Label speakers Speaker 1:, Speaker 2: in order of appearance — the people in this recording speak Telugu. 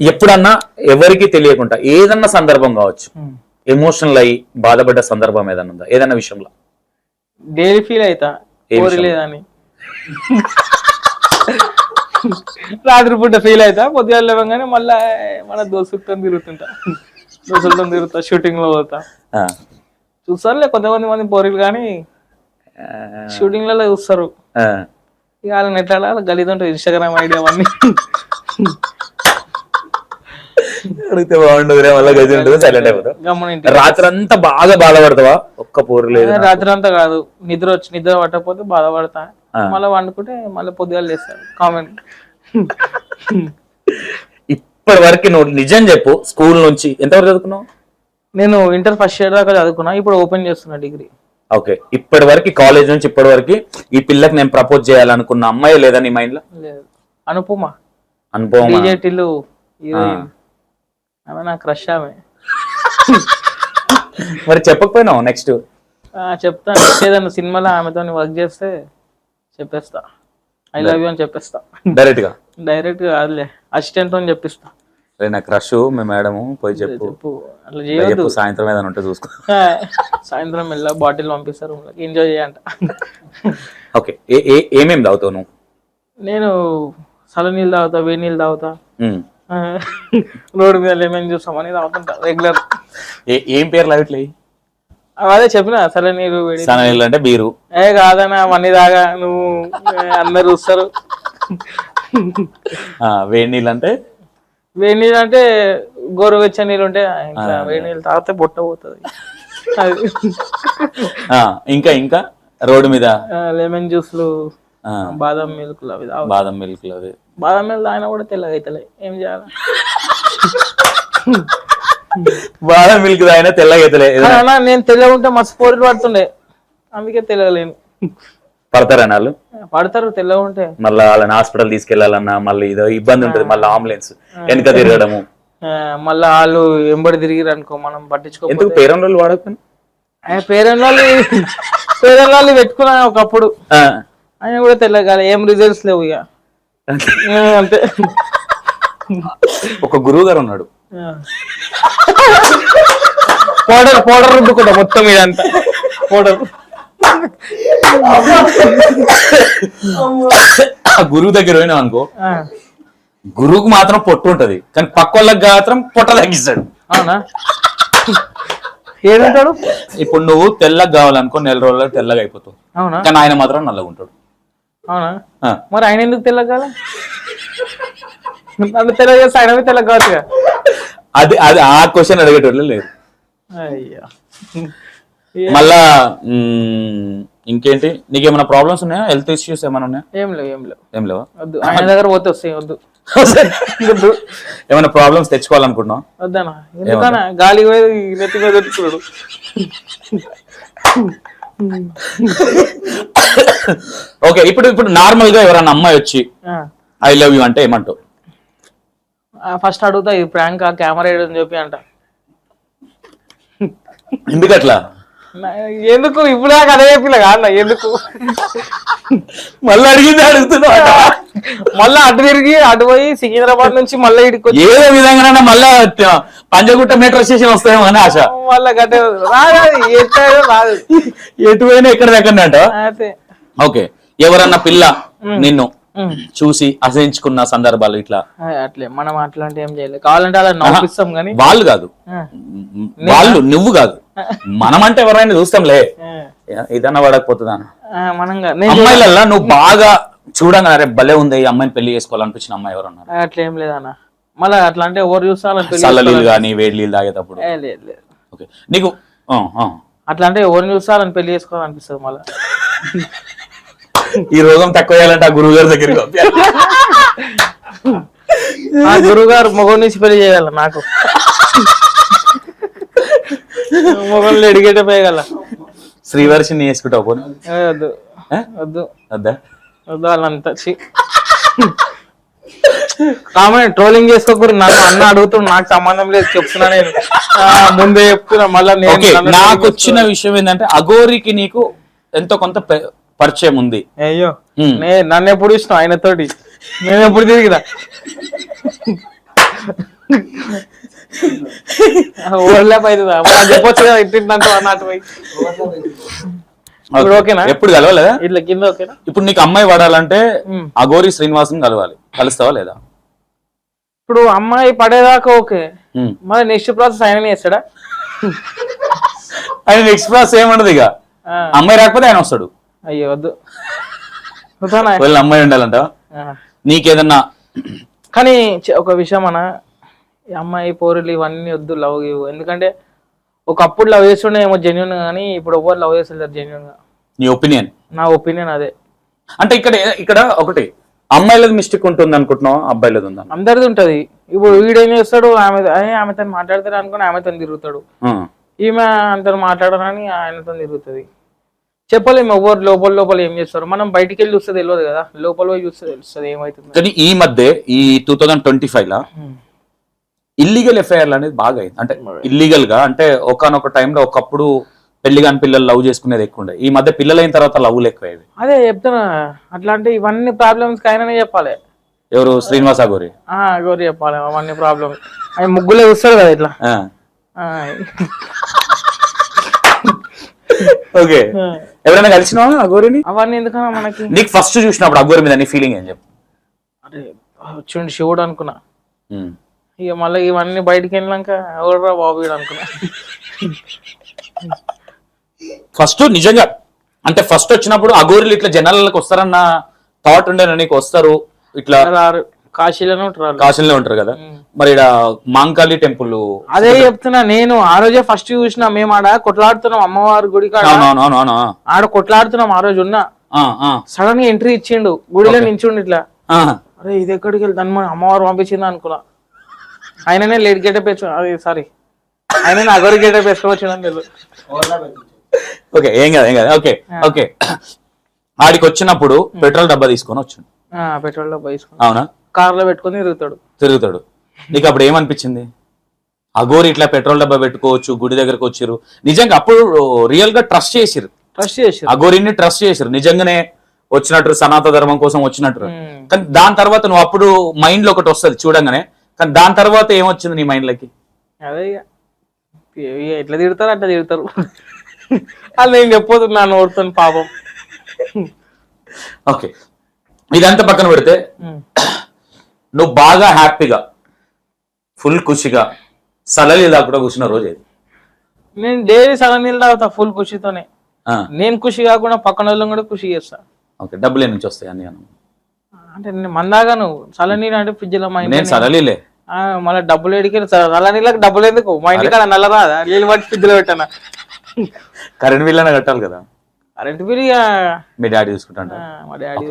Speaker 1: ఎప్పుడన్నా ఎవరికి తెలియకుండా ఏదన్నా సందర్భం కావచ్చు ఎమోషనల్ అయ్యి బాధపడ్డ సందర్భం ఏదన్నా ఉందా? ఏదన్నా విషయంలో?
Speaker 2: డైలీ ఫీల్ అవుతా
Speaker 1: ఏ
Speaker 2: కోరి
Speaker 1: విషయం?
Speaker 2: లేదని. రాత్రి పూట ఫీల్ అవుతా పొద్దుగాల లేవగానే మళ్ళా మన దోస్తులతో తిరుగుతుంటా. దోస్తులతో తిరుగుతా షూటింగ్లో పోతా. చూస్తారులే కొంతమంది మంది పోరీలు కానీ షూటింగ్లలో చూస్తారు. ఇక వాళ్ళని ఎట్లా గలీజ్ ఉంటుంది ఇన్స్టాగ్రామ్ ఐడియా అవన్నీ.
Speaker 1: అడిగితే బాగుండదు మళ్ళీ గది ఉంటుంది సైలెంట్ అయిపోతావు. రాత్రి అంతా బాగా బాధపడతావా? ఒక్క పోరు లేదు
Speaker 2: రాత్రి అంతా కాదు. నిద్ర వచ్చి నిద్ర పట్టకపోతే బాధపడతా. మళ్ళీ వండుకుంటే మళ్ళీ పొద్దుగాల లేస్తాను కామెంట్
Speaker 1: ఇప్పటి వరకు నువ్వు నిజం చెప్పు స్కూల్ నుంచి. ఎంతవరకు చదువుకున్నావు?
Speaker 2: నేను ఇంటర్ ఫస్ట్ ఇయర్ దాకా చదువుకున్నా ఇప్పుడు ఓపెన్ చేస్తున్నా డిగ్రీ.
Speaker 1: ఓకే. ఇప్పటి వరకు కాలేజ్ నుంచి ఇప్పటి వరకు ఈ పిల్లకి నేను ప్రపోజ్ చేయాలనుకున్న అమ్మాయి లేదా నీ మైండ్లో
Speaker 2: లేదు. అనుపమ. హీరోయిన్. ఆమె నా క్రష్ ఆమె
Speaker 1: మరి చెప్పకపోయినావు నెక్స్ట్
Speaker 2: ఆ, చెప్తా. ఏదైనా సినిమాలో ఆమెతో వర్క్ చేస్తే చెప్పేస్తా. ఐ లవ్ యూ అని చెప్పేస్తా.
Speaker 1: డైరెక్ట్గా?
Speaker 2: డైరెక్ట్ కాదులే. అసిస్టెంట్ అని చెప్పిస్తా.
Speaker 1: నా క్రష్ మీ మేడం పోయి చెప్పు.
Speaker 2: చెప్పు. అట్లా చేయొద్దు.
Speaker 1: సాయంత్రం ఏదైనా ఉంటే చూసుకో.
Speaker 2: సాయంత్రం మెల్ల బాటిల్ పంపిస్తారు ఎంజాయ్ చేయంట.
Speaker 1: ఓకే ఏమేమి తాగుతావు నువ్వు?
Speaker 2: నేను చల్ల నీళ్ళు తాగుతా వేడి నీళ్ళు తాగుతా. రోడ్డు మీద లెమన్ జ్యూస్ అవన్నీ తాగుతుంటా రెగ్యులర్
Speaker 1: ఏ పేర్లు అవిట్లే
Speaker 2: అదే చెప్పిన చల్ల నీరు
Speaker 1: సననీళ్ళు అంటే బీరు.
Speaker 2: ఏ కాదన్నా అవన్నీ తాగా నువ్వు అందరు చూస్తారు.
Speaker 1: ఆ, వేడి నీళ్ళు అంటే?
Speaker 2: వేడి నీళ్ళు అంటే గోరువెచ్చని నీళ్ళు ఉంటే ఇంకా వేడి నీళ్ళు తాగితే బొట్ట పోతుంది.
Speaker 1: ఇంకా ఇంకా? రోడ్డు మీద?
Speaker 2: లెమన్ జ్యూస్లు బాదం మిల్క్లు అవి
Speaker 1: బాదం మిల్క్ అవి
Speaker 2: బాదం మిల్క్ తాగినా కూడా తెల్లగా అవుతలే ఏం చేయాలి?
Speaker 1: బాదం మిల్క్ తాగినా తెల్లగా అవుతలే
Speaker 2: నేను తెల్లగా ఉంటే మస్తు పోరులు పడుతుండే. అందుకే తెల్లగలేను
Speaker 1: పడతారా వాళ్ళు
Speaker 2: పడతారు తెల్లగా ఉంటే.
Speaker 1: మళ్ళీ వాళ్ళని హాస్పిటల్ తీసుకెళ్ళాలన్నా మళ్ళీ ఇదో ఇబ్బంది ఉంటుంది మళ్ళీ అంబులెన్స్. వెనక తిరగడము.
Speaker 2: మళ్ళా వాళ్ళు ఎంబడి తిరిగిరు అనుకో మనం పట్టించుకో
Speaker 1: ఎందుకు పేరం రోజులు వాడకపోయినా?
Speaker 2: పేరెంట్ వాళ్ళు పేరెంట్ వాళ్ళు పెట్టుకున్నా ఒకప్పుడు ఆయన కూడా తెల్లగా ఏం రిజల్ట్స్ లేవు ఇక అంతే.
Speaker 1: ఒక గురువు గారు ఉన్నాడు.
Speaker 2: పౌడర్ పౌడర్ రుద్దుకుంటా మొత్తం ఇదంతా. పౌడర్.
Speaker 1: ఆ గురువు దగ్గర పోయినావు అనుకో గురువుకు మాత్రం పొట్టు ఉంటది. కానీ పక్క వాళ్ళకి మాత్రం పొట్ట తగ్గిస్తాడు.
Speaker 2: అవునా? ఏడుంటాడు?
Speaker 1: ఇప్పుడు నువ్వు తెల్లగా కావాలనుకో నెల రోజుల్లో తెల్లగా అయిపోతావు.
Speaker 2: అవునా?
Speaker 1: కానీ ఆయన మాత్రం నల్లగా ఉంటాడు.
Speaker 2: అవునా? మరి ఆయన ఎందుకు తెల్లగాల నన్ను తెల్ల చేస్తే ఆయన కూడా తెల్లగా కావచ్చుగా?
Speaker 1: అది అది ఆ క్వశ్చన్ అడిగేటోళ్ళు లేదు
Speaker 2: అయ్యా.
Speaker 1: మళ్ళా ఇంకేంటి? నీకేమైనా ప్రాబ్లమ్స్ ఉన్నాయా? హెల్త్ ఇష్యూస్ ఏమైనా ఉన్నాయా?
Speaker 2: ఏం లేవు ఏం లేవు.
Speaker 1: ఏం లేవా?
Speaker 2: వద్దు. ఆయన దగ్గర పోతే వస్తాయి వద్దు. వద్దు.
Speaker 1: ఏమైనా ప్రాబ్లమ్స్ తెచ్చుకోవాలనుకుంటున్నావు?
Speaker 2: వద్దనా ఎందుకన్నా? గాలి పోయి నెత్తి మీద పెట్టుకున్నాడు.
Speaker 1: ఓకే ఇప్పుడు ఇప్పుడు నార్మల్గా ఎవరైనా అమ్మాయి వచ్చి ఐ లవ్ యూ అంటే ఏమంటావు?
Speaker 2: ఫస్ట్ అడుగుతా ఇది ప్రాంక్ ఆ? కెమెరా అని చెప్పి అంట.
Speaker 1: ఎందుకు అట్లా
Speaker 2: నా- ఎందుకు? ఇప్పుడు దాకా అదే చెప్పిన కాదు ఎందుకు?
Speaker 1: మళ్ళీ అడిగింది అడుగుతున్నావు
Speaker 2: మళ్ళా అటు తిరిగి అటు పోయి సికింద్రాబాద్ నుంచి మళ్ళీ వచ్చి
Speaker 1: ఏదో విధంగా మళ్ళా పంజగుట్ట మెట్రో స్టేషన్ వస్తాయేమో అని ఆశ.
Speaker 2: మళ్ళా గట్టే రాదు ఎట్టాయో రాదు.
Speaker 1: ఎటు పోయినా ఎక్కడ దగ్గర అంట ఓకే ఎవరన్నా పిల్ల నిన్ను. చూసి అసహించుకున్న సందర్భాలు ఇట్లా?
Speaker 2: అట్లే మనం అట్లాంటి ఏం చేయలేదు. కావాలంటే అలా నవ్విస్తాం కానీ.
Speaker 1: వాళ్ళు కాదు. వాళ్ళు నువ్వు కాదు. మనమంటే ఎవరైనా చూస్తాంలే. ఇదన్నా పడకపోతుందా?
Speaker 2: మనం
Speaker 1: అమ్మాయిలల్లా నువ్వు బాగా చూడంగా అరే భలే ఉంది ఈ అమ్మాయిని పెళ్ళి చేసుకోవాలనిపించిన అమ్మాయి ఎవరన్నారు?
Speaker 2: అట్లా ఏం లేదన్న మళ్ళీ అట్లా అంటే ఎవరు
Speaker 1: నీళ్ళు కానీ వేడి నీళ్ళు తాగేటప్పుడు.
Speaker 2: ఏ, లేదు లేదు.
Speaker 1: ఓకే. నీకు ఆ, ఆ.
Speaker 2: అట్లా అంటే ఎవరిని చూస్తారని పెళ్ళి చేసుకోవాలనిపిస్తుంది మళ్ళీ.
Speaker 1: ఈ రోగం తక్కువ చేయాలంటే ఆ గురువు గారి దగ్గరికి పంపించాలి.
Speaker 2: ఆ గురువు గారు మొగం నుంచి పెళ్ళి చేయాల నాకు. మొగంలో ఎడిగేట పోయగల
Speaker 1: శ్రీవర్షిని వేసుకుంటావు పోనీ
Speaker 2: ఏ, వద్దు.
Speaker 1: ఆ?
Speaker 2: వద్దు
Speaker 1: వద్దా.
Speaker 2: వద్దు? వాళ్ళంతా ఛీ. కామెంట్ ట్రోలింగ్ చేసుకోకూడదు నన్ను అన్న అడుగుతున్నా నాకు సంబంధం లేదు చెప్తున్నా నేను ముందే చెప్తున్నా మళ్ళీ నేను
Speaker 1: నాకు వచ్చిన విషయం ఏంటంటే అఘోరికి నీకు ఎంతో కొంత పరిచయం ఉంది
Speaker 2: అయ్యో నన్ను ఎప్పుడు ఇష్టం ఆయనతోటి నేను ఎప్పుడు తిరిగిదా ఓవర్లాప్ అవుతుందా చెప్పొచ్చు కదా ఇంటింటంటూ అన్నట్టు పోయి ఇప్పుడు ఓకేనా?
Speaker 1: ఎప్పుడు కలవలేదా?
Speaker 2: ఇట్లా కింద ఓకేనా?
Speaker 1: ఇప్పుడు నీకు అమ్మాయి పడాలంటే
Speaker 2: ఉమ్.
Speaker 1: అగోరి శ్రీనివాసం కలవాలి. కలుస్తావా లేదా?
Speaker 2: ఇప్పుడు అమ్మాయి పడేదాకా ఓకే. మరి నెక్స్ట్ ప్రాసెస్ ఆయన చేస్తాడా?
Speaker 1: ఆయన నెక్స్ట్ క్లాస్ ఏమన్నది ఇక.
Speaker 2: ఆ,
Speaker 1: అమ్మాయి రాకపోతే ఆయన వస్తాడు.
Speaker 2: అయ్యో వద్దు?
Speaker 1: వీళ్ళ అమ్మాయి ఉండాలంట
Speaker 2: ఆ.
Speaker 1: నీకేదన్నా
Speaker 2: కానీ ఒక విషయం అన్న ఈ అమ్మాయి పోరులు ఇవన్నీ వద్దు లవ్ గివ్ ఎందుకంటే ఒకప్పుడు లవ్ చేస్తుండే ఏమో జెన్యున్ కానీ ఇప్పుడు ఎవరు లవ్ చేస్తలేరు జెన్యున్గా.
Speaker 1: నీ ఒపీనియన్?
Speaker 2: నా ఒపీనియన్ అదే.
Speaker 1: అంటే ఇక్కడ ఇక్కడ ఒకటి అమ్మాయిలది మిస్టేక్ ఉంటుంది అనుకుంటున్నావు? అబ్బాయిలది ఉందా?
Speaker 2: అందరిది ఉంటది. ఇప్పుడు వీడేం చేస్తాడు? ఆమె "అయ్య, ఆమెతో మాట్లాడతాడు అనుకుని ఆమెతో తిరుగుతాడు. ఈమె అంత మాట్లాడరని ఆయనతో తిరుగుతుంది. చెప్పలేము ఎవరు లోపల లోపల ఏం చేస్తారు? మనం బయటికి వెళ్ళి చూస్తే తెలియదు కదా. లోపల పోయి చూస్తే తెలుస్తుంది ఏమవుతుంది
Speaker 1: కానీ ఈ మధ్య ఈ టూ థౌజండ్ ట్వంటీ ఫైవ్ లా ఇల్లీగల్ ఎఫ్ఐఆర్ అనేది బాగా అయింది అంటే ఇల్లీగల్గా అంటే ఒకనొక టైంలో ఒకప్పుడు పెళ్ళి కాని పిల్లలు లవ్ చేసుకునేది ఎక్కువ ఉండే. ఈ మధ్య పిల్లలు అయిన తర్వాత లవ్లు ఎక్కువయ్యేవి
Speaker 2: అదే చెప్తున్నా అట్లా అంటే ఇవన్నీ ప్రాబ్లమ్స్ ఆయననే చెప్పాలి.
Speaker 1: ఎవరు? శ్రీనివాస గోరి.
Speaker 2: గౌరీ చెప్పాలి అవన్నీ ప్రాబ్లమ్స్ ఆయన ముగ్గులే చూస్తాడు కదా ఇట్లా.
Speaker 1: ఓకే. ఎవరైనా కలిసినావా ఆ గోరిని?
Speaker 2: అవన్నీ ఎందుకన్నా మనకి?
Speaker 1: నీకు ఫస్ట్ చూసినప్పుడు ఆ గోరి మీద నీ ఫీలింగ్ ఏం చెప్పు?
Speaker 2: అరే వచ్చిండు శివుడు అనుకున్నా. ఇక మళ్ళీ ఇవన్నీ బయటికి వెళ్ళాక ఎవడరా బాబు అనుకున్నా.
Speaker 1: ఫస్ట్ నిజంగా అంటే ఫస్ట్ వచ్చినప్పుడు అగోరీలు ఇట్లా జనాలకు వస్తారన్న థాట్ ఉండేనా నీకు? వస్తారు ఇట్లా
Speaker 2: రారు. కాశీలోనే ఉంటారు వాళ్ళు.
Speaker 1: కాశీలో ఉంటారు కదా? మరి ఇక్కడ మాంకాళి టెంపుల్
Speaker 2: అదే చెప్తున్నా నేను ఆ రోజే ఫస్ట్ చూసిన మేము ఆడ కొట్లాడుతున్నాం అమ్మవారి గుడి ఆడ కొట్లాడుతున్నాం ఆ రోజు ఉన్నా. సడన్గా ఎంట్రీ ఇచ్చిండు గుడిలో నించుండు ఇట్లా. అరే ఇది ఎక్కడికి వెళ్తాను? మన అమ్మవారు పంపించింది అనుకున్నా. ఆయననే లేట్ గెటప్ వేసు అది సారీ ఆయననే అగరి గెటప్ వేసుకొని వచ్చిందని తెలుసు
Speaker 1: ఓకే ఏం కాదు ఏం కాదు. Okay okay. ఆడికి వచ్చినప్పుడు పెట్రోల్ డబ్బా తీసుకొని వచ్చాడు
Speaker 2: పెట్రోల్ డబ్బా తీసుకుని
Speaker 1: అవునా?
Speaker 2: కార్లో పెట్టుకొని తిరుగుతాడు.
Speaker 1: తిరుగుతాడు. నీకు అప్పుడు ఏమనిపించింది? అగోరి ఇట్లా పెట్రోల్ డబ్బా పెట్టుకోవచ్చు గుడి దగ్గరకు వచ్చిర్రు. నిజంగా అప్పుడు రియల్గా ట్రస్ట్ చేసిర్రు.
Speaker 2: ట్రస్ట్ చేసి
Speaker 1: అగోరిని ట్రస్ట్ చేసిర్రు. నిజంగానే వచ్చినట్టు సనాతన ధర్మం కోసం వచ్చినట్టు. కానీ దాని తర్వాత నువ్వు అప్పుడు మైండ్లో ఒకటి వస్తుంది చూడంగానే. కానీ దాని తర్వాత ఏమొచ్చింది నీ మైండ్లోకి?
Speaker 2: అదే ఎట్లా తిడతారు అట్లా తిడతారు. అది నేను చెప్పొద్దు ఓడుతాను పాపం.
Speaker 1: ఓకే. ఇదంతా పక్కన పెడితే. నువ్వు బాగా హ్యాపీగా ఫుల్ ఖుషిగా సలలి కూడా కూర్చున్న రోజు ఏది?
Speaker 2: నేను డైలీ సగం నీళ్ళు తాగుతా ఫుల్ ఖుషితోనే. నేను ఖుషి కాకుండా పక్కన వాళ్ళని కూడా ఖుషి చేస్తా.
Speaker 1: ఓకే. డబ్బులు ఏ నుంచి వస్తాయి అన్ని అను
Speaker 2: అంటే నేను మందాగాను. చల్ల నీళ్ళు అంటే ఫ్రిడ్జ్లో మా
Speaker 1: నేను
Speaker 2: ఇంట్లో
Speaker 1: సలలిలే
Speaker 2: మళ్ళీ డబ్బులు ఎడికి చల్ల నీళ్ళకి డబ్బులు ఎందుకు? మా ఇంటికాడ నల్ల రాదా నీళ్ళు పట్టి ఫ్రిడ్జ్లో పెట్టాను?
Speaker 1: కరెంట్ బిల్ అయినా కట్టాలి కదా.
Speaker 2: కరెంట్ బిల్ ఇక
Speaker 1: మీ డాడీ చూసుకుంటా
Speaker 2: మా డాడీ